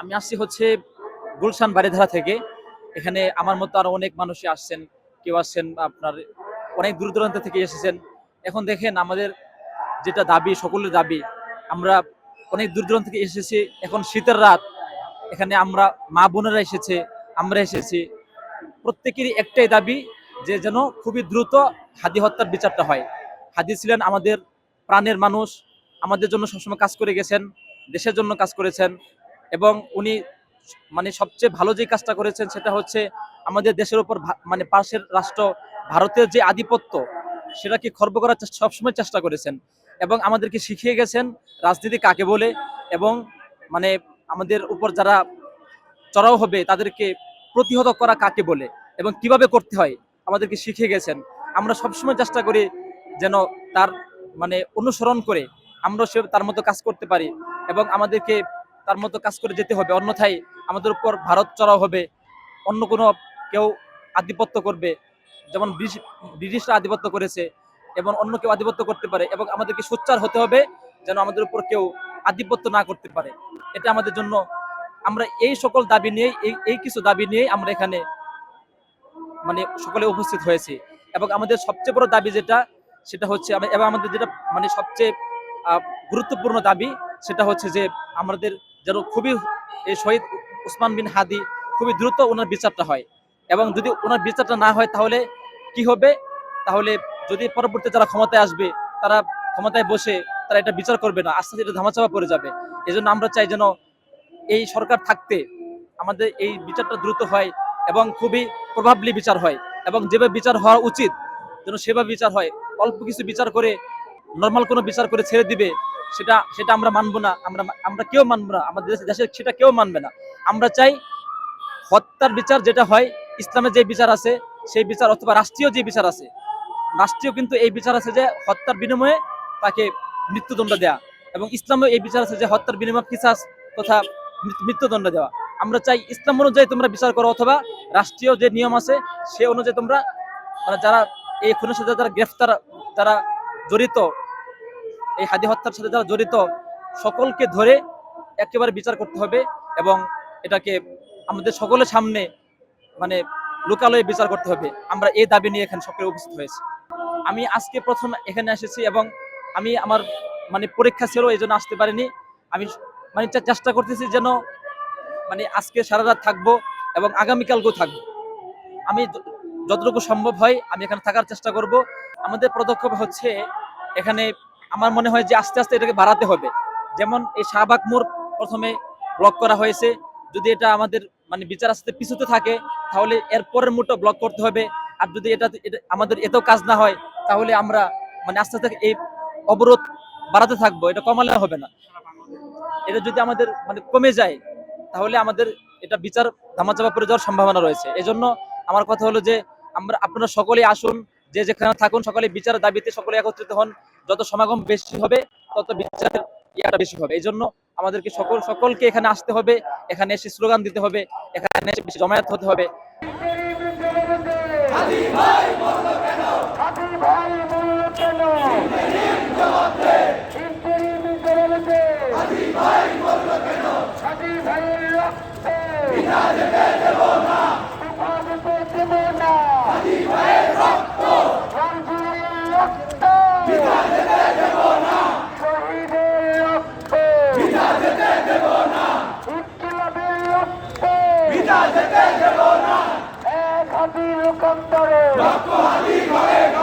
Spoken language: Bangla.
আমি আসছি হচ্ছে গুলশান বাড়িধারা থেকে। এখানে আমার মতো আরও অনেক মানুষই আসছেন, কেউ আসছেন, আপনার অনেক দূর দূরান্ত থেকে এসেছেন। এখন দেখেন আমাদের যেটা দাবি, সকলের দাবি, আমরা অনেক দূর দূরান্ত থেকে এসেছি। এখন শীতের রাত, এখানে আমরা মা বোনেরা এসেছে, আমরা এসেছি। প্রত্যেকেরই একটাই দাবি যে যেন খুবই দ্রুত হাদি হত্যার বিচারটা হয়। হাদি ছিলেন আমাদের প্রাণের মানুষ, আমাদের জন্য সবসময় কাজ করে গেছেন, দেশের জন্য কাজ করেছেন। এবং উনি মানে সবচেয়ে ভালো যে কাজটা করেছেন সেটা হচ্ছে আমাদের দেশের উপর মানে পাশের রাষ্ট্র ভারতের যে আধিপত্য, সেটাকে খর্ব করার সবসময় চেষ্টা করেছেন এবং আমাদেরকে শিখিয়ে গেছেন রাজনীতি কাকে বলে এবং মানে আমাদের উপর যারা চড়াও হবে তাদেরকে প্রতিহত করা কাকে বলে এবং কীভাবে করতে হয় আমাদেরকে শিখিয়ে গেছেন। আমরা সবসময় চেষ্টা করি যেন তার মানে অনুসরণ করে আমরা সে তার মতো কাজ করতে পারি এবং আমাদেরকে তার মতো কাজ করে যেতে হবে। অন্যথায় আমাদের উপর ভারত চড়াও হবে। অন্য কোনো কেউ আধিপত্য করবে। যেমন ব্রিটিশরা আধিপত্য করেছে এবং অন্য কেউ আধিপত্য করতে পারে এবং আমাদেরকে সোচ্চার হতে হবে যেন আমাদের উপর কেউ আধিপত্য না করতে পারে। এটা আমাদের জন্য আমরা এই সকল দাবি নিয়ে এই এই কিছু দাবি নিয়ে আমরা এখানে মানে সকলে উপস্থিত হয়েছি। এবং আমাদের সবচেয়ে বড় দাবি যেটা, সেটা হচ্ছে এবং আমাদের যেটা মানে সবচেয়ে গুরুত্বপূর্ণ দাবি, সেটা হচ্ছে যে আমাদের যেন খুবই এই শহীদ উসমান বিন হাদি খুবই দ্রুত ওনার বিচারটা হয়। এবং যদি ওনার বিচারটা না হয় তাহলে কি হবে? তাহলে যদি পরবর্তী যারা ক্ষমতায় আসবে, তারা ক্ষমতায় বসে তারা এটা বিচার করবে না। আস্তে আস্তে এটা ধামাচাপা পড়ে যাবে। এজন্য আমরা চাই যেন এই সরকার থাকতে আমাদের এই বিচারটা দ্রুত হয় এবং খুবই প্রভাবলি বিচার হয় এবং যেভাবে বিচার হওয়া উচিত, যেন সেভাবে বিচার হয়। অল্প কিছু বিচার করে, নর্মাল কোনো বিচার করে ছেড়ে দিবে সেটা সেটা আমরা মানবো না। আমরা আমরা কেউ মানবো না। আমাদের দেশে সেটা কেউ মানবে না। আমরা চাই হত্যার বিচার যেটা হয়, ইসলামের যে বিচার আছে, সেই বিচার অথবা রাষ্ট্রীয় যে বিচার আছে, রাষ্ট্রীয় কিন্তু এই বিচার আছে যে হত্যার বিনিময়ে তাকে মৃত্যুদণ্ড দেয়া এবং ইসলামে এই বিচার আছে যে হত্যার বিনিময়ে কিসাস তথা মৃত্যু- মৃত্যুদণ্ড দেওয়া। আমরা চাই ইসলাম অনুযায়ী তোমরা বিচার করো অথবা রাষ্ট্রীয় যে নিয়ম আছে, সে অনুযায়ী তোমরা মানে যারা এই খুনের সাথে যারা গ্রেফতার, যারা জড়িত এই হাদি হত্যার সাথে যারা জড়িত, সকলকে ধরে একেবারে বিচার করতে হবে এবং এটাকে আমাদের সকলের সামনে মানে লোকালয়ে বিচার করতে হবে। আমরা এই দাবি নিয়ে এখানে সকলে উপস্থিত হয়েছি। আমি আজকে প্রথম এখানে এসেছি এবং আমি আমার মানে পরীক্ষা ছিল, এই জন্য আসতে পারিনি। আমি মানে চেষ্টা করতেছি যেন মানে আজকে সারা রাত থাকব এবং আগামীকালকেও থাকব। আমি যতটুকু সম্ভব হয় আমি এখানে থাকার চেষ্টা করব। আমাদের পদক্ষেপ হচ্ছে এখানে আমার মনে হয় যে আস্তে আস্তে এটাকে বাড়াতে হবে। যেমন এই শাহবাগ মোড় প্রথমে ব্লক করা হয়েছে। যদি এটা আমাদের মানে বিচার আস্তে পিছুতে থাকে, তাহলে এর পরের মোড়টা ব্লক করতে হবে। আর যদি এটা আমাদের এতেও কাজ না হয়, তাহলে আমরা মানে আস্তে আস্তে এই অবরোধ বাড়াতে থাকব। এটা কমালে হবে না। এটা যদি আমাদের মানে কমে যায়, তাহলে আমাদের এটা বিচার ধামাচাপা পড়ে যাওয়ার সম্ভাবনা রয়েছে। এজন্য আমার কথা হলো যে আমরা আপনারা সকলেই আসুন, যে যেখানে থাকুন সকলে বিচার দাবিতে সকলে একত্রিত হন। যত সমাগম বেশি হবে, তত বিচারের ইয়াটা বেশি হবে। এই জন্য আমাদেরকে সকল, সকলকে এখানে আসতে হবে, এখানে এসে স্লোগান দিতে হবে, এখানে এসে জমায়েত হতে হবে হাদি ভাই বলল কেন ইন্টারিম জবাবে হাদি ভাইয়ের রক্তে তুফানকে দেব না রঞ্জির রক্ত শহীদের রক্ত ইনকিলাবের রক্ত এক হাতি লোকান্তরে